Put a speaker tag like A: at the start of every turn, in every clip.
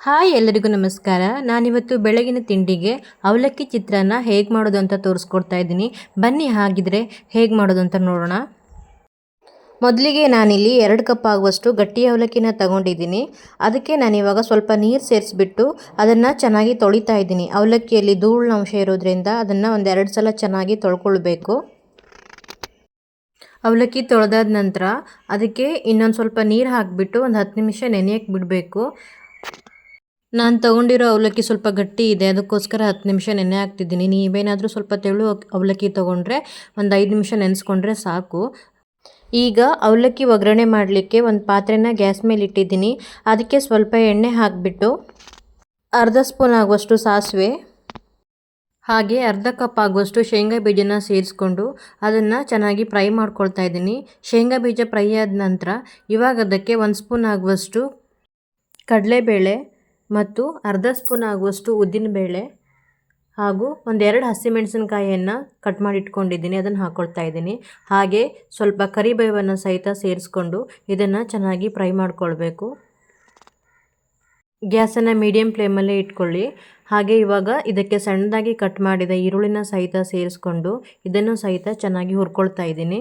A: Hi ಎಲ್ಲರಿಗೂ ನಮಸ್ಕಾರ. ನಾನಿವತ್ತು ಬೆಳಗಿನ ತಿಂಡಿಗೆ ಅವಲಕ್ಕಿ ಚಿತ್ರಾನ್ನ ಹೇಗೆ ಮಾಡೋದು ಅಂತ ತೋರಿಸ್ಕೊಡ್ತಾ ಇದ್ದೀನಿ. ಬನ್ನಿ ಹಾಗಿದ್ರೆ ಹೇಗೆ ಮಾಡೋದು ಅಂತ ನೋಡೋಣ. ಮೊದಲಿಗೆ ನಾನಿಲ್ಲಿ ಎರಡು ಕಪ್ ಆಗುವಷ್ಟು ಗಟ್ಟಿ ಅವಲಕ್ಕಿನ ತಗೊಂಡಿದ್ದೀನಿ. ಅದಕ್ಕೆ ನಾನಿವಾಗ ಸ್ವಲ್ಪ ನೀರು ಸೇರಿಸ್ಬಿಟ್ಟು ಅದನ್ನು ಚೆನ್ನಾಗಿ ತೊಳಿತಾ ಇದ್ದೀನಿ. ಅವಲಕ್ಕಿಯಲ್ಲಿ ಧೂಳಿನ ಅಂಶ ಇರೋದ್ರಿಂದ ಅದನ್ನು ಒಂದೆರಡು ಸಲ ಚೆನ್ನಾಗಿ ತೊಳ್ಕೊಳ್ಬೇಕು. ಅವಲಕ್ಕಿ ತೊಳೆದಾದ ನಂತರ ಅದಕ್ಕೆ ಇನ್ನೊಂದು ಸ್ವಲ್ಪ ನೀರು ಹಾಕಿಬಿಟ್ಟು ಒಂದು ಹತ್ತು ನಿಮಿಷ ನೆನೆಯಕ್ಕೆ ಬಿಡಬೇಕು. ನಾನು ತೊಗೊಂಡಿರೋ ಅವಲಕ್ಕಿ ಸ್ವಲ್ಪ ಗಟ್ಟಿ ಇದೆ, ಅದಕ್ಕೋಸ್ಕರ ಹತ್ತು ನಿಮಿಷ ನೆನೆ ಹಾಕ್ತಿದ್ದೀನಿ. ನೀವೇನಾದರೂ ಸ್ವಲ್ಪ ತೆಳು ಅವಲಕ್ಕಿ ತೊಗೊಂಡ್ರೆ ಒಂದು ಐದು ನಿಮಿಷ ನೆನೆಸ್ಕೊಂಡ್ರೆ ಸಾಕು. ಈಗ ಅವಲಕ್ಕಿ ಒಗ್ಗರಣೆ ಮಾಡಲಿಕ್ಕೆ ಒಂದು ಪಾತ್ರೆನ ಗ್ಯಾಸ್ ಮೇಲೆ ಇಟ್ಟಿದ್ದೀನಿ. ಅದಕ್ಕೆ ಸ್ವಲ್ಪ ಎಣ್ಣೆ ಹಾಕಿಬಿಟ್ಟು ಅರ್ಧ ಸ್ಪೂನ್ ಆಗುವಷ್ಟು ಸಾಸಿವೆ, ಹಾಗೆ ಅರ್ಧ ಕಪ್ ಆಗುವಷ್ಟು ಶೇಂಗಾ ಬೀಜನ ಸೇರಿಸ್ಕೊಂಡು ಅದನ್ನು ಚೆನ್ನಾಗಿ ಫ್ರೈ ಮಾಡ್ಕೊಳ್ತಾ ಇದ್ದೀನಿ. ಶೇಂಗಾ ಬೀಜ ಫ್ರೈ ಆದ ನಂತರ ಇವಾಗ ಅದಕ್ಕೆ ಒಂದು ಸ್ಪೂನ್ ಆಗುವಷ್ಟು ಕಡಲೆಬೇಳೆ ಮತ್ತು ಅರ್ಧ ಸ್ಪೂನ್ ಆಗುವಷ್ಟು ಉದ್ದಿನಬೇಳೆ ಹಾಗೂ ಒಂದೆರಡು ಹಸಿಮೆಣಸಿನಕಾಯಿಯನ್ನು ಕಟ್ ಮಾಡಿ ಇಟ್ಕೊಂಡಿದ್ದೀನಿ, ಅದನ್ನು ಹಾಕ್ಕೊಳ್ತಾ ಇದ್ದೀನಿ. ಹಾಗೆ ಸ್ವಲ್ಪ ಕರಿಬೇವನ್ನು ಸಹಿತ ಸೇರಿಸ್ಕೊಂಡು ಇದನ್ನು ಚೆನ್ನಾಗಿ ಫ್ರೈ ಮಾಡಿಕೊಳ್ಬೇಕು. ಗ್ಯಾಸನ್ನು ಮೀಡಿಯಮ್ ಫ್ಲೇಮಲ್ಲೇ ಇಟ್ಕೊಳ್ಳಿ. ಹಾಗೆ ಇವಾಗ ಇದಕ್ಕೆ ಸಣ್ಣದಾಗಿ ಕಟ್ ಮಾಡಿದ ಈರುಳ್ಳಿನ ಸಹಿತ ಸೇರಿಸ್ಕೊಂಡು ಇದನ್ನು ಸಹಿತ ಚೆನ್ನಾಗಿ ಹುರ್ಕೊಳ್ತಾ ಇದ್ದೀನಿ.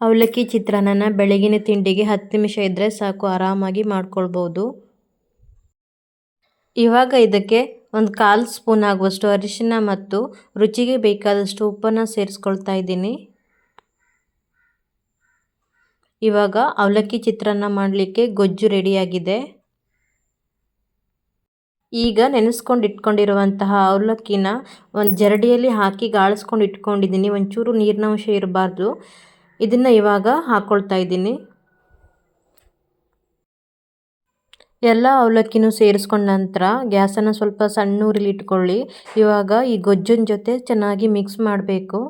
A: ಅವಲಕ್ಕಿ ಚಿತ್ರಾನ್ನನ ಬೆಳಗಿನ ತಿಂಡಿಗೆ ಹತ್ತು ನಿಮಿಷ ಇದ್ದರೆ ಸಾಕು, ಆರಾಮಾಗಿ ಮಾಡ್ಕೊಳ್ಬೋದು. ಇವಾಗ ಇದಕ್ಕೆ ಒಂದು ಕಾಲು ಸ್ಪೂನ್ ಆಗುವಷ್ಟು ಅರಿಶಿನ ಮತ್ತು ರುಚಿಗೆ ಬೇಕಾದಷ್ಟು ಉಪ್ಪನ್ನು ಸೇರಿಸ್ಕೊಳ್ತಾ ಇದ್ದೀನಿ. ಇವಾಗ ಅವಲಕ್ಕಿ ಚಿತ್ರಾನ್ನ ಮಾಡಲಿಕ್ಕೆ ಗೊಜ್ಜು ರೆಡಿಯಾಗಿದೆ. ಈಗ ನೆನೆಸ್ಕೊಂಡು ಇಟ್ಕೊಂಡಿರುವಂತಹ ಅವಲಕ್ಕಿನ ಒಂದು ಜರಡಿಯಲ್ಲಿ ಹಾಕಿ ಗಾಳಿಸ್ಕೊಂಡು ಇಟ್ಕೊಂಡಿದ್ದೀನಿ. ಒಂಚೂರು ನೀರಿನಂಶ ಇರಬಾರ್ದು. ಇದನ್ನು ಇವಾಗ ಹಾಕ್ಕೊಳ್ತಾ ಇದ್ದೀನಿ. ಎಲ್ಲ ಅವಲಕ್ಕಿನೂ ಸೇರಿಸ್ಕೊಂಡ ನಂತರ ಗ್ಯಾಸನ್ನು ಸ್ವಲ್ಪ ಸಣ್ಣ ಊರಿಲಿ ಇಟ್ಕೊಳ್ಳಿ. ಇವಾಗ ಈ ಗೊಜ್ಜಿನ ಜೊತೆ ಚೆನ್ನಾಗಿ ಮಿಕ್ಸ್ ಮಾಡಬೇಕು.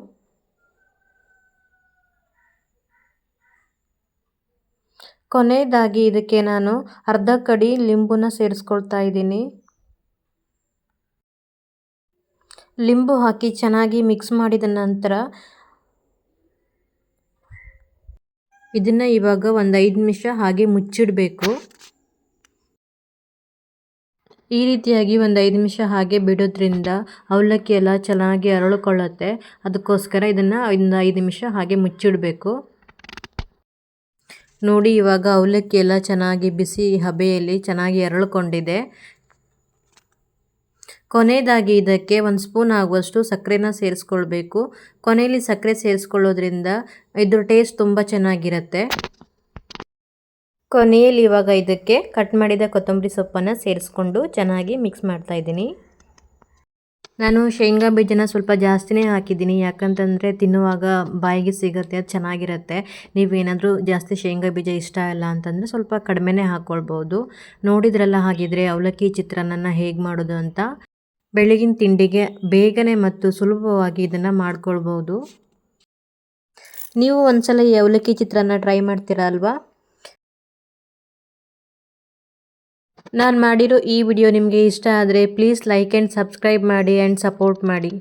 A: ಕೊನೆಯದಾಗಿ ಇದಕ್ಕೆ ನಾನು ಅರ್ಧ ಕಡಿ ಲಿಂಬುನ ಸೇರಿಸ್ಕೊಳ್ತಾ ಇದ್ದೀನಿ. ಲಿಂಬು ಹಾಕಿ ಚೆನ್ನಾಗಿ ಮಿಕ್ಸ್ ಮಾಡಿದ ನಂತರ ಇದನ್ನು ಇವಾಗ ಒಂದು ಐದು ನಿಮಿಷ ಹಾಗೆ ಮುಚ್ಚಿಡಬೇಕು. ಈ ರೀತಿಯಾಗಿ ಒಂದು ಐದು ನಿಮಿಷ ಹಾಗೆ ಬಿಡೋದ್ರಿಂದ ಅವಲಕ್ಕಿ ಎಲ್ಲ ಚೆನ್ನಾಗಿ ಅರಳಿಕೊಳ್ಳುತ್ತೆ. ಅದಕ್ಕೋಸ್ಕರ ಇದನ್ನು ಒಂದು ಐದು ನಿಮಿಷ ಹಾಗೆ ಮುಚ್ಚಿಡಬೇಕು. ನೋಡಿ, ಇವಾಗ ಅವಲಕ್ಕಿ ಎಲ್ಲ ಚೆನ್ನಾಗಿ ಬಿಸಿ ಹಬೆಯಲ್ಲಿ ಚೆನ್ನಾಗಿ ಅರಳಿಕೊಂಡಿದೆ. ಕೊನೆಯದಾಗಿ ಇದಕ್ಕೆ ಒಂದು ಸ್ಪೂನ್ ಆಗುವಷ್ಟು ಸಕ್ಕರೆನ ಸೇರಿಸ್ಕೊಳ್ಬೇಕು. ಕೊನೆಯಲ್ಲಿ ಸಕ್ಕರೆ ಸೇರಿಸ್ಕೊಳ್ಳೋದ್ರಿಂದ ಇದ್ರ ಟೇಸ್ಟ್ ತುಂಬ ಚೆನ್ನಾಗಿರುತ್ತೆ. ಕೊನೆಯಲ್ಲಿ ಇವಾಗ ಇದಕ್ಕೆ ಕಟ್ ಮಾಡಿದ ಕೊತ್ತಂಬರಿ ಸೊಪ್ಪನ್ನು ಸೇರಿಸ್ಕೊಂಡು ಚೆನ್ನಾಗಿ ಮಿಕ್ಸ್ ಮಾಡ್ತಾ ಇದ್ದೀನಿ. ನಾನು ಶೇಂಗಾ ಬೀಜನ ಸ್ವಲ್ಪ ಜಾಸ್ತಿನೇ ಹಾಕಿದ್ದೀನಿ. ಯಾಕಂತಂದರೆ ತಿನ್ನುವಾಗ ಬಾಯಿಗೆ ಸಿಗುತ್ತೆ, ಅದು ಚೆನ್ನಾಗಿರುತ್ತೆ. ನೀವೇನಾದರೂ ಜಾಸ್ತಿ ಶೇಂಗಾ ಬೀಜ ಇಷ್ಟ ಇಲ್ಲ ಅಂತಂದರೆ ಸ್ವಲ್ಪ ಕಡಿಮೆನೇ ಹಾಕ್ಕೊಳ್ಬೋದು ನೋಡಿದ್ರಲ್ಲ ಹಾಗಿದ್ರೆ ಅವಲಕ್ಕಿ ಚಿತ್ರಾನ್ನ ಹೇಗೆ ಮಾಡೋದು ಅಂತ. ಬೆಳಗಿನ ತಿಂಡಿಗೆ ಬೇಗನೆ ಮತ್ತು ಸುಲಭವಾಗಿ ಇದನ್ನು ಮಾಡ್ಕೊಳ್ಬೋದು. ನೀವು ಒಂದ್ಸಲ ಈ ಅವಲಕ್ಕಿ ಚಿತ್ರಾನ್ನ ಟ್ರೈ ಮಾಡ್ತೀರಾ ಅಲ್ವಾ? ನಾನು ಮಾಡಿರೋ ಈ ವಿಡಿಯೋ ನಿಮಗೆ ಇಷ್ಟ ಆದರೆ ಪ್ಲೀಸ್ ಲೈಕ್ ಆ್ಯಂಡ್ ಸಬ್ಸ್ಕ್ರೈಬ್ ಮಾಡಿ ಆ್ಯಂಡ್ ಸಪೋರ್ಟ್ ಮಾಡಿ.